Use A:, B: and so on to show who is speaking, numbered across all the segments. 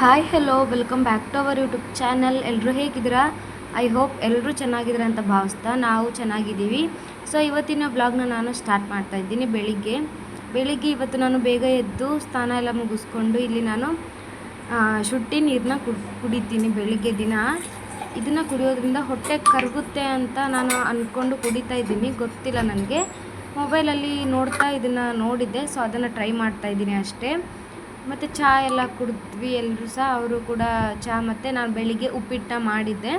A: Hi hello welcome back to our YouTube channel ಎಲ್ಲರೂ ಹೇಗಿದ್ದೀರಾ? I hope ಎಲ್ಲರೂ ಚೆನ್ನಾಗಿದ್ದೀರಾ ಅಂತ ಭಾವಿಸ್ತಾ ನಾವು ಚೆನ್ನಾಗಿದ್ದೀವಿ. ಸೊ ಇವತ್ತಿನ ಬ್ಲಾಗ್ನ ನಾನು ಸ್ಟಾರ್ಟ್ ಮಾಡ್ತಾ ಇದ್ದೀನಿ ಬೆಳಿಗ್ಗೆ. ಬೆಳಿಗ್ಗೆ ಇವತ್ತು ನಾನು ಬೇಗ ಎದ್ದು ಸ್ನಾನ ಎಲ್ಲ ಮುಗಿಸ್ಕೊಂಡು ಇಲ್ಲಿ ನಾನು ಶುಟ್ಟಿ ನೀರನ್ನ ಕುಡ್, ಕುಡಿತೀನಿ ಬೆಳಿಗ್ಗೆ ದಿನ. ಇದನ್ನು ಕುಡಿಯೋದ್ರಿಂದ ಹೊಟ್ಟೆ ಕರಗುತ್ತೆ ಅಂತ ನಾನು ಅಂದ್ಕೊಂಡು ಕುಡಿತಾ ಇದ್ದೀನಿ. ಗೊತ್ತಿಲ್ಲ ನನಗೆ. ಮೊಬೈಲಲ್ಲಿ ನೋಡ್ತಾ ಇದನ್ನು ನೋಡಿದ್ದೆ. ಸೊ ಅದನ್ನು ಟ್ರೈ ಮಾಡ್ತಾ ಇದ್ದೀನಿ ಅಷ್ಟೇ. ಮತ್ತು ಚಹಾ ಎಲ್ಲ ಕುಡಿದ್ವಿ ಎಲ್ಲರೂ ಸಹ. ಅವರು ಕೂಡ ಚಹಾ ಮತ್ತು ನಾನು ಬೆಳಿಗ್ಗೆ ಉಪ್ಪಿಟ್ಟ ಮಾಡಿದ್ದೆ.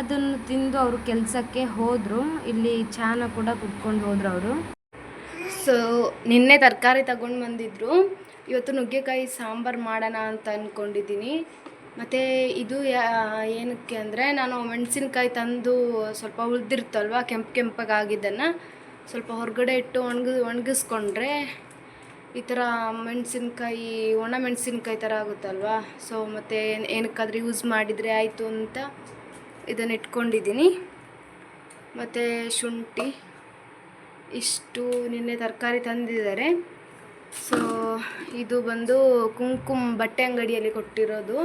A: ಅದನ್ನು ತಿಂದು ಅವರು ಕೆಲಸಕ್ಕೆ ಹೋದರು. ಇಲ್ಲಿ ಚಹಾನ ಕೂಡ ಕುಡ್ಕೊಂಡು ಹೋದರು ಅವರು. ಸೊ ನಿನ್ನೆ ತರಕಾರಿ ತಗೊಂಡು ಬಂದಿದ್ರು. ಇವತ್ತು ನುಗ್ಗೆಕಾಯಿ ಸಾಂಬಾರು ಮಾಡೋಣ ಅಂತ ಅಂದ್ಕೊಂಡಿದ್ದೀನಿ ಮತ್ತು ಇದು ಏನಕ್ಕೆ ಅಂದರೆ ನಾನು ಮೆಣಸಿನ್ಕಾಯಿ ತಂದು ಸ್ವಲ್ಪ ಉಳಿದಿರ್ತಲ್ವ, ಕೆಂಪು ಕೆಂಪಗಾಗಿದ್ದನ್ನು ಸ್ವಲ್ಪ ಹೊರಗಡೆ ಇಟ್ಟು ಒಣಗಿ ಒಣಗಿಸ್ಕೊಂಡ್ರೆ ಈ ಥರ ಮೆಣಸಿನ್ಕಾಯಿ, ಒಣ ಮೆಣಸಿನ್ಕಾಯಿ ಥರ ಆಗುತ್ತಲ್ವಾ? ಸೊ ಮತ್ತು ಏನು, ಏನಕ್ಕಾದ್ರೂ ಯೂಸ್ ಮಾಡಿದರೆ ಆಯಿತು ಅಂತ ಇದನ್ನು ಇಟ್ಕೊಂಡಿದ್ದೀನಿ. ಮತ್ತು ಶುಂಠಿ. ಇಷ್ಟು ನಿನ್ನೆ ತರಕಾರಿ ತಂದಿದ್ದಾರೆ. ಸೊ ಇದು ಬಂದು ಕುಂಕುಮ ಬಟ್ಟೆ ಅಂಗಡಿಯಲ್ಲಿ ಕೊಟ್ಟಿರೋದು.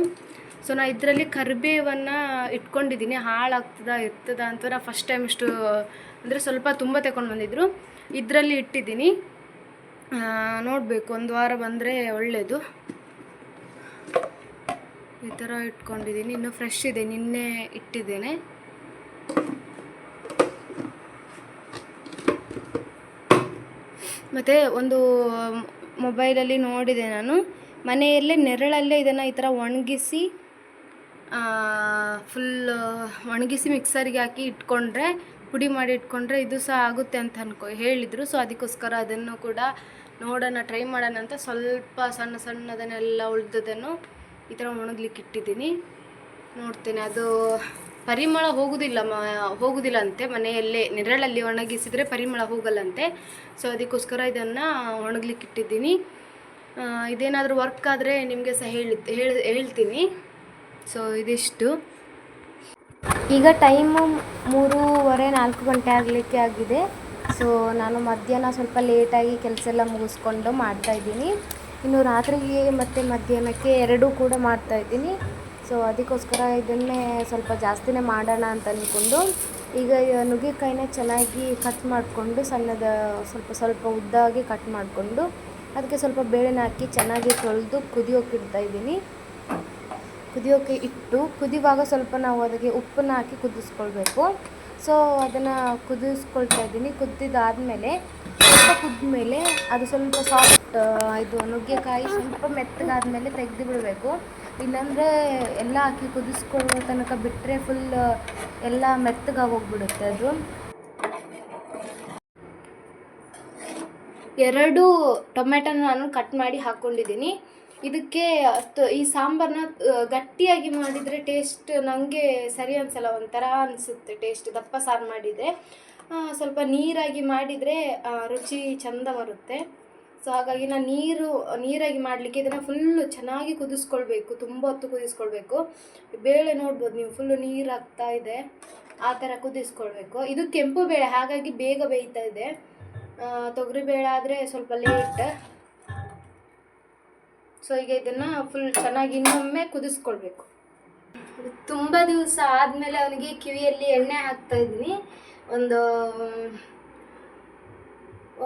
A: ಸೊ ನಾನು ಇದರಲ್ಲಿ ಕರಿಬೇವನ್ನು ಇಟ್ಕೊಂಡಿದ್ದೀನಿ. ಹಾಳಾಗ್ತದ, ಇರ್ತದ ಅಂತ. ನಾನು ಫಸ್ಟ್ ಟೈಮ್ ಇಷ್ಟು, ಅಂದರೆ ಸ್ವಲ್ಪ ತುಂಬ ತಗೊಂಡು ಬಂದಿದ್ರು. ಇದರಲ್ಲಿ ಇಟ್ಟಿದ್ದೀನಿ. ನೋಡಬೇಕು. ಒಂದು ವಾರ ಬಂದರೆ ಒಳ್ಳೆಯದು ಈ ಥರ ಇಟ್ಕೊಂಡಿದ್ದೀನಿ. ಇನ್ನು ಫ್ರೆಶ್ ಇದೆ. ನಿನ್ನೆ ಇಟ್ಟಿದ್ದೇನೆ. ಮತ್ತು ಒಂದು ಮೊಬೈಲಲ್ಲಿ ನೋಡಿದೆ ನಾನು. ಮನೆಯಲ್ಲೇ, ನೆರಳಲ್ಲೇ ಇದನ್ನು ಈ ಥರ ಒಣಗಿಸಿ ಫುಲ್ ಒಣಗಿಸಿ ಮಿಕ್ಸರಿಗೆ ಹಾಕಿ ಇಟ್ಕೊಂಡ್ರೆ ಪುಡಿ ಮಾಡಿ ಇಟ್ಕೊಂಡ್ರೆ ಇದು ಸಹ ಆಗುತ್ತೆ ಅಂತ ಅನ್ಕೊ, ಹೇಳಿದರು. ಸೊ ಅದಕ್ಕೋಸ್ಕರ ಅದನ್ನು ಕೂಡ ನೋಡೋಣ ಟ್ರೈ ಮಾಡೋಣ ಅಂತ ಸ್ವಲ್ಪ ಸಣ್ಣ ಸಣ್ಣದನ್ನೆಲ್ಲ ಉಳ್ದದನ್ನು ಈ ಥರ ಒಣಗ್ಲಿಕ್ಕೆ ಇಟ್ಟಿದ್ದೀನಿ. ನೋಡ್ತೇನೆ, ಅದು ಪರಿಮಳ ಹೋಗುವುದಿಲ್ಲ ಮ ಹೋಗುದಿಲ್ಲ ಅಂತೆ ಮನೆಯಲ್ಲೇ, ನೆರಳಲ್ಲಿ ಒಣಗಿಸಿದರೆ ಪರಿಮಳ ಹೋಗಲ್ಲಂತೆ. ಸೊ ಅದಕ್ಕೋಸ್ಕರ ಇದನ್ನು ಒಣಗ್ಲಿಕ್ಕೆ ಇಟ್ಟಿದ್ದೀನಿ. ಇದೇನಾದರೂ ವರ್ಕ್ ಆದರೆ ನಿಮಗೆ ಸಹ ಹೇಳ್ ಹೇಳ್ತೀನಿ. ಸೊ ಇದಿಷ್ಟು. ಈಗ ಟೈಮು ಮೂರುವರೆ, ನಾಲ್ಕು ಗಂಟೆ ಆಗಲಿಕ್ಕೆ ಆಗಿದೆ. ಸೊ ನಾನು ಮಧ್ಯಾಹ್ನ ಸ್ವಲ್ಪ ಲೇಟಾಗಿ ಕೆಲಸ ಎಲ್ಲ ಮುಗಿಸ್ಕೊಂಡು ಮಾಡ್ತಾಯಿದ್ದೀನಿ ಇನ್ನು ರಾತ್ರಿಗೆ ಮತ್ತು ಮಧ್ಯಾಹ್ನಕ್ಕೆ ಎರಡೂ ಕೂಡ ಮಾಡ್ತಾಯಿದ್ದೀನಿ ಸೊ ಅದಕ್ಕೋಸ್ಕರ ಇದನ್ನೇ ಸ್ವಲ್ಪ ಜಾಸ್ತಿನೇ ಮಾಡೋಣ ಅಂತ ಅಂದ್ಕೊಂಡು ಈಗ ನುಗ್ಗೆಕಾಯಿನ ಚೆನ್ನಾಗಿ ಕಟ್ ಮಾಡಿಕೊಂಡು, ಸಣ್ಣದ ಸ್ವಲ್ಪ ಸ್ವಲ್ಪ ಉದ್ದಾಗಿ ಕಟ್ ಮಾಡಿಕೊಂಡು, ಅದಕ್ಕೆ ಸ್ವಲ್ಪ ಬೇಳೆನ ಹಾಕಿ ಚೆನ್ನಾಗಿ ತೊಳೆದು ಕುದಿಯೋಕೆ ಇಡ್ತಾ ಇದ್ದೀನಿ ಕುದಿಯೋಕೆ ಇಟ್ಟು ಕುದಿಯುವಾಗ ಸ್ವಲ್ಪ ನಾವು ಅದಕ್ಕೆ ಉಪ್ಪನ್ನ ಹಾಕಿ ಕುದಿಸ್ಕೊಳ್ಬೇಕು. ಸೊ ಅದನ್ನು ಕುದಿಸ್ಕೊಳ್ತಾ ಇದ್ದೀನಿ. ಕುದ್ದಿದ್ದಾದಮೇಲೆ ಸ್ವಲ್ಪ ಕುದ್ದ ಮೇಲೆ ಅದು ಸ್ವಲ್ಪ ಸಾಫ್ಟ್ ಇದು ನುಗ್ಗೆಕಾಯಿ ಸ್ವಲ್ಪ ಮೆತ್ತಗಾದ್ಮೇಲೆ ತೆಗೆದು ಬಿಡಬೇಕು ಇಲ್ಲಾಂದರೆ ಎಲ್ಲ ಹಾಕಿ ಕುದಿಸ್ಕೊಳ್ಳೋ ತನಕ ಬಿಟ್ಟರೆ ಫುಲ್ ಎಲ್ಲ ಮೆತ್ತಗಾಗಿ ಹೋಗ್ಬಿಡುತ್ತೆ ಅದು. ಎರಡು ಟೊಮೆಟೊನ ನಾನು ಕಟ್ ಮಾಡಿ ಹಾಕ್ಕೊಂಡಿದ್ದೀನಿ ಇದಕ್ಕೆ ಈ ಸಾಂಬಾರನ್ನ ಗಟ್ಟಿಯಾಗಿ ಮಾಡಿದರೆ ಟೇಸ್ಟ್ ನನಗೆ ಸರಿ ಅನ್ಸಲ್ಲ, ಒಂಥರ ಅನಿಸುತ್ತೆ ಟೇಸ್ಟ್ ದಪ್ಪ ಸಾರು ಮಾಡಿದರೆ ಸ್ವಲ್ಪ ನೀರಾಗಿ ಮಾಡಿದರೆ ರುಚಿ ಚಂದ ಬರುತ್ತೆ. ಸೊ ಹಾಗಾಗಿ ನಾನು ನೀರು, ನೀರಾಗಿ ಮಾಡಲಿಕ್ಕೆ ಇದನ್ನು ಫುಲ್ಲು ಚೆನ್ನಾಗಿ ಕುದಿಸ್ಕೊಳ್ಬೇಕು, ತುಂಬ ಹೊತ್ತು ಕುದಿಸ್ಕೊಳ್ಬೇಕು. ಬೇಳೆ ನೋಡ್ಬೋದು ನೀವು ಫುಲ್ಲು ನೀರು ಆಗ್ತಾ ಇದೆ, ಆ ಥರ ಕುದಿಸ್ಕೊಳ್ಬೇಕು. ಇದು ಕೆಂಪು ಬೇಳೆ, ಹಾಗಾಗಿ ಬೇಗ ಬೇಯ್ತಾ ಇದೆ. ತೊಗರಿಬೇಳೆ ತೊಗರಿ ಬೇಳೆ ಆದರೆ ಸ್ವಲ್ಪ ಲೇಟ್ ಸೊ ಈಗ ಇದನ್ನು ಫುಲ್ ಚೆನ್ನಾಗಿ ಇನ್ನೊಮ್ಮೆ ಕುದಿಸ್ಕೊಳ್ಬೇಕು. ತುಂಬ ದಿವಸ ಆದಮೇಲೆ ಅವನಿಗೆ ಕಿವಿಯಲ್ಲಿ ಎಣ್ಣೆ ಹಾಕ್ತಾ ಇದ್ದೀನಿ. ಒಂದು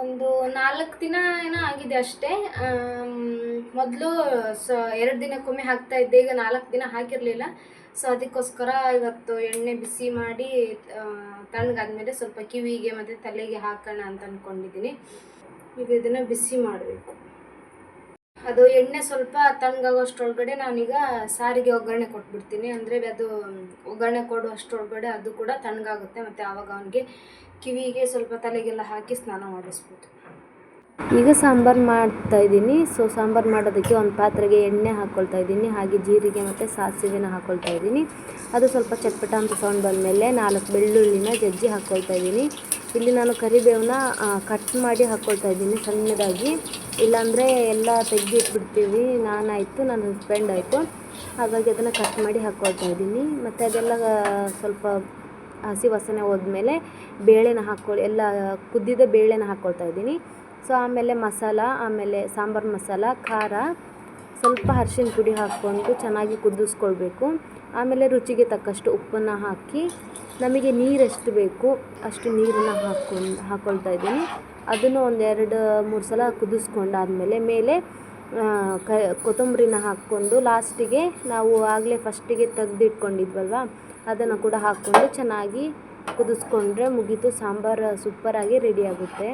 A: ಒಂದು ನಾಲ್ಕು ದಿನ ಏನೋ ಆಗಿದೆ ಅಷ್ಟೇ. ಮೊದಲು ಸ, ಎರಡು ದಿನಕ್ಕೊಮ್ಮೆ ಹಾಕ್ತಾ ಇದ್ದೆ. ಈಗ ನಾಲ್ಕು ದಿನ ಹಾಕಿರಲಿಲ್ಲ. ಸೊ ಅದಕ್ಕೋಸ್ಕರ ಇವತ್ತು ಎಣ್ಣೆ ಬಿಸಿ ಮಾಡಿ ತಣ್ಣಗಾದ್ಮೇಲೆ ಸ್ವಲ್ಪ ಕಿವಿಗೆ ಮತ್ತು ತಲೆಗೆ ಹಾಕೋಣ ಅಂತ ಅಂದ್ಕೊಂಡಿದ್ದೀನಿ ಈಗ ಇದನ್ನು ಬಿಸಿ ಮಾಡಬೇಕು. ಅದು ಎಣ್ಣೆ ಸ್ವಲ್ಪ ತಂಗಾಗೋಷ್ಟೊಳಗಡೆ ನಾನೀಗ ಸಾರಿಗೆ ಒಗ್ಗರಣೆ ಕೊಟ್ಬಿಡ್ತೀನಿ. ಅಂದರೆ ಅದು ಒಗ್ಗರಣೆ ಕೊಡುವಷ್ಟರೊಳಗಡೆ ಅದು ಕೂಡ ತಣ್ಣಗಾಗುತ್ತೆ. ಮತ್ತು ಆವಾಗ ಅವನಿಗೆ ಕಿವಿಗೆ ಸ್ವಲ್ಪ ತಲೆಗೆಲ್ಲ ಹಾಕಿ ಸ್ನಾನ ಮಾಡಿಸ್ಬೋದು.
B: ಈಗ ಸಾಂಬಾರು ಮಾಡ್ತಾ ಇದ್ದೀನಿ. ಸೊ ಸಾಂಬಾರು ಮಾಡೋದಕ್ಕೆ ಒಂದು ಪಾತ್ರೆಗೆ ಎಣ್ಣೆ ಹಾಕ್ಕೊಳ್ತಾ ಇದ್ದೀನಿ. ಹಾಗೆ ಜೀರಿಗೆ ಮತ್ತು ಸಾಸಿವೆನ ಹಾಕ್ಕೊಳ್ತಾ ಇದ್ದೀನಿ. ಅದು ಸ್ವಲ್ಪ ಚಟ್ಪಟ ಅಂತ ಸೌಂಡ್ ಬಂದಮೇಲೆ ನಾಲ್ಕು ಬೆಳ್ಳುಳ್ಳಿನ ಜಜ್ಜಿ ಹಾಕ್ಕೊಳ್ತಾ ಇದ್ದೀನಿ. ಇಲ್ಲಿ ನಾನು ಕರಿಬೇವನ್ನ ಕಟ್ ಮಾಡಿ ಹಾಕ್ಕೊಳ್ತಾ ಇದ್ದೀನಿ ಸಣ್ಣದಾಗಿ. ಇಲ್ಲಾಂದರೆ ಎಲ್ಲ ತೆಗೆದಿಟ್ಬಿಡ್ತೀವಿ. ನಾನಾಯಿತು, ನನ್ನ ಹಸ್ಬೆಂಡ್ ಆಯಿತು. ಹಾಗಾಗಿ ಅದನ್ನು ಕಟ್ ಮಾಡಿ ಹಾಕ್ಕೊಳ್ತಾ ಇದ್ದೀನಿ. ಮತ್ತು ಅದೆಲ್ಲ ಸ್ವಲ್ಪ ಹಸಿ ವಾಸನೆ ಹೋದ್ಮೇಲೆ ಬೇಳೆನ ಹಾಕ್ಕೊಳ್ಳಿ ಎಲ್ಲ ಕುದ್ದಿದ ಬೇಳೆನ ಹಾಕ್ಕೊಳ್ತಾ ಇದ್ದೀನಿ. ಸೊ ಆಮೇಲೆ ಮಸಾಲ, ಆಮೇಲೆ ಸಾಂಬಾರು ಮಸಾಲ, ಖಾರ, ಸ್ವಲ್ಪ ಅರ್ಶಿಣ ಪುಡಿ ಹಾಕ್ಕೊಂಡು ಚೆನ್ನಾಗಿ ಕುದಿಸ್ಕೊಳ್ಬೇಕು. ಆಮೇಲೆ ರುಚಿಗೆ ತಕ್ಕಷ್ಟು ಉಪ್ಪನ್ನು ಹಾಕಿ ನಮಗೆ ನೀರು ಎಷ್ಟು ಬೇಕು, ಅಷ್ಟು ನೀರನ್ನು ಹಾಕ್ಕೊಂಡು ಹಾಕ್ಕೊಳ್ತಾ ಇದ್ದೀನಿ. ಅದನ್ನು ಒಂದು ಎರಡು ಮೂರು ಸಲ ಕುದಿಸ್ಕೊಂಡಾದಮೇಲೆ ಮೇಲೆ ಕ, ಕೊತ್ತಂಬ್ರಿನ ಹಾಕ್ಕೊಂಡು ಲಾಸ್ಟಿಗೆ ನಾವು ಆಗಲೇ ಫಸ್ಟಿಗೆ ತೆಗ್ದಿಟ್ಕೊಂಡಿದ್ವಲ್ವ, ಅದನ್ನು ಕೂಡ ಹಾಕ್ಕೊಂಡು ಚೆನ್ನಾಗಿ ಕುದಿಸ್ಕೊಂಡ್ರೆ ಮುಗೀತು, ಸಾಂಬಾರು ಸೂಪರಾಗಿ ರೆಡಿ ಆಗುತ್ತೆ.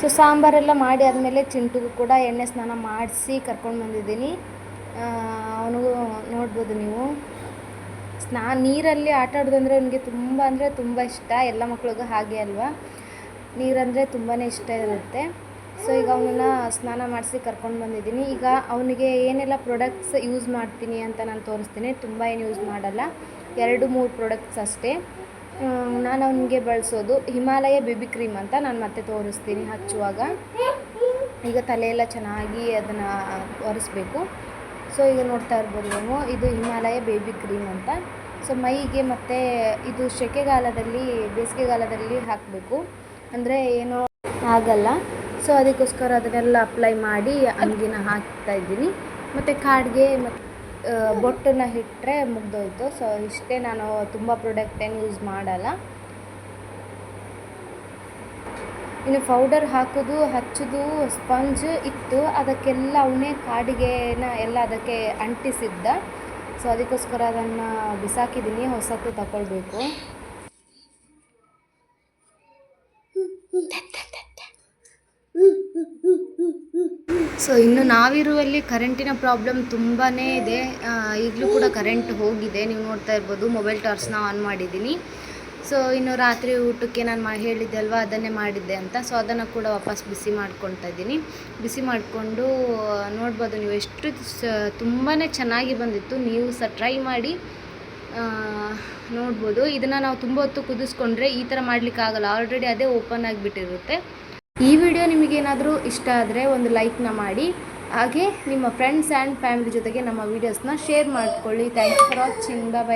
A: ಸೊ, ಸಾಂಬಾರೆಲ್ಲ ಮಾಡಿ ಆದಮೇಲೆ ಚಿಂಟುಗೂ ಕೂಡ ಎಣ್ಣೆ ಸ್ನಾನ ಮಾಡಿಸಿ ಕರ್ಕೊಂಡು ಬಂದಿದ್ದೀನಿ. ಅವನಿಗೂ ನೋಡ್ಬೋದು ನೀವು. ಸ್ನಾ, ನೀರಲ್ಲಿ ಆಟ ಆಡೋದಂದರೆ ಅವನಿಗೆ ತುಂಬ ಅಂದರೆ ತುಂಬ ಇಷ್ಟ, ಎಲ್ಲ ಮಕ್ಕಳಿಗೂ ಹಾಗೆ ಅಲ್ವಾ? ನೀರಂದರೆ ತುಂಬಾ ಇಷ್ಟ ಇರುತ್ತೆ. ಸೊ ಈಗ ಅವನನ್ನ ಸ್ನಾನ ಮಾಡಿಸಿ ಕರ್ಕೊಂಡು ಬಂದಿದ್ದೀನಿ. ಈಗ ಅವನಿಗೆ ಏನೆಲ್ಲ ಪ್ರಾಡಕ್ಟ್ಸ್ ಯೂಸ್ ಮಾಡ್ತೀನಿ ಅಂತ ನಾನು ತೋರಿಸ್ತೀನಿ. ತುಂಬ ಏನು ಯೂಸ್ ಮಾಡಲ್ಲ. ಎರಡು, ಮೂರು ಪ್ರಾಡಕ್ಟ್ಸ್ ಅಷ್ಟೇ. ನಾನು ಅವನಿಗೆ ಬಳಸೋದು. ಹಿಮಾಲಯ ಬೇಬಿ ಕ್ರೀಮ್ ಅಂತ ನಾನು ಮತ್ತೆ ತೋರಿಸ್ತೀನಿ ಹಚ್ಚುವಾಗ. ಈಗ ತಲೆಯೆಲ್ಲ ಚೆನ್ನಾಗಿ ಅದನ್ನು ಒರೆಸ್ಬೇಕು. ಸೊ ಈಗ ನೋಡ್ತಾ ಇರ್ಬೋದು ನೀವು ಇದು ಹಿಮಾಲಯ ಬೇಬಿ ಕ್ರೀಮ್ ಅಂತ. ಸೊ ಮೈಗೆ ಮತ್ತು ಇದು ಸೆಕೆಗಾಲದಲ್ಲಿ ಬೇಸಿಗೆಗಾಲದಲ್ಲಿ ಹಾಕಬೇಕು. ಅಂದರೆ ಏನೋ ಆಗಲ್ಲ. ಸೊ ಅದಕ್ಕೋಸ್ಕರ ಅದನ್ನೆಲ್ಲ ಅಪ್ಲೈ ಮಾಡಿ ಅಂಗಿನ ಹಾಕ್ತಾ ಇದ್ದೀನಿ. ಮತ್ತು ಕಾಡಿಗೆ ಮತ್ತು ಬೊಟ್ಟನ್ನು ಇಟ್ಟರೆ ಮುಗ್ದೋಯ್ತು. ಸೊ ಇಷ್ಟೇ ನಾನು ತುಂಬ ಪ್ರಾಡಕ್ಟ್ ಏನು ಯೂಸ್ ಮಾಡಲ್ಲ. ಇನ್ನು ಪೌಡರ್ ಹಾಕೋದು, ಹಚ್ಚೋದು ಸ್ಪಂಜ್ ಇತ್ತು. ಅದಕ್ಕೆಲ್ಲ ಅವನೇ ಕಾಡಿಗೆನ ಎಲ್ಲ ಅದಕ್ಕೆ ಅಂಟಿಸಿದ್ದ. ಸೊ ಅದಕ್ಕೋಸ್ಕರ ಅದನ್ನು ಬಿಸಾಕಿದ್ದೀನಿ ಹೊಸತು ತಗೊಳ್ಬೇಕು ಸೊ ಇನ್ನು ನಾವಿರುವಲ್ಲಿ ಕರೆಂಟಿನ ಪ್ರಾಬ್ಲಮ್ ತುಂಬಾ ಇದೆ. ಈಗಲೂ ಕೂಡ ಕರೆಂಟ್ ಹೋಗಿದೆ. ನೀವು ನೋಡ್ತಾ ಇರ್ಬೋದು ಮೊಬೈಲ್ ಟಾರ್ಚ್ನ ಆನ್ ಮಾಡಿದ್ದೀನಿ. ಸೊ ಇನ್ನು ರಾತ್ರಿ ಊಟಕ್ಕೆ ನಾನು ಮಾ ಹೇಳಿದ್ದೆ ಅಲ್ವಾ, ಅದನ್ನೇ ಮಾಡಿದ್ದೆ ಅಂತ. ಸೊ ಅದನ್ನು ಕೂಡ ವಾಪಸ್ ಬಿಸಿ ಮಾಡ್ಕೊತಾ ಇದ್ದೀನಿ. ಬಿಸಿ ಮಾಡಿಕೊಂಡು ನೋಡ್ಬೋದು ನೀವು ಎಷ್ಟು ತುಂಬಾ ಚೆನ್ನಾಗಿ ಬಂದಿತ್ತು. ನೀವು ಸಹ ಟ್ರೈ ಮಾಡಿ. ನೋಡ್ಬೋದು. ಇದನ್ನು ನಾವು ತುಂಬ ಹೊತ್ತು ಕುದಿಸ್ಕೊಂಡ್ರೆ ಈ ಥರ ಮಾಡಲಿಕ್ಕಾಗಲ್ಲ. ಆಲ್ರೆಡಿ ಅದೇ ಓಪನ್ ಆಗಿಬಿಟ್ಟಿರುತ್ತೆ. ಈ ವಿಡಿಯೋ ನಿಮಗೇನಾದರೂ ಇಷ್ಟ ಆದರೆ ಒಂದು ಲೈಕ್ನ ಮಾಡಿ. ಹಾಗೆ ನಿಮ್ಮ ಫ್ರೆಂಡ್ಸ್ ಆ್ಯಂಡ್ ಫ್ಯಾಮಿಲಿ ಜೊತೆಗೆ ನಮ್ಮ ವೀಡಿಯೋಸ್ನ ಶೇರ್ ಮಾಡ್ಕೊಳ್ಳಿ. Thank you for watching bye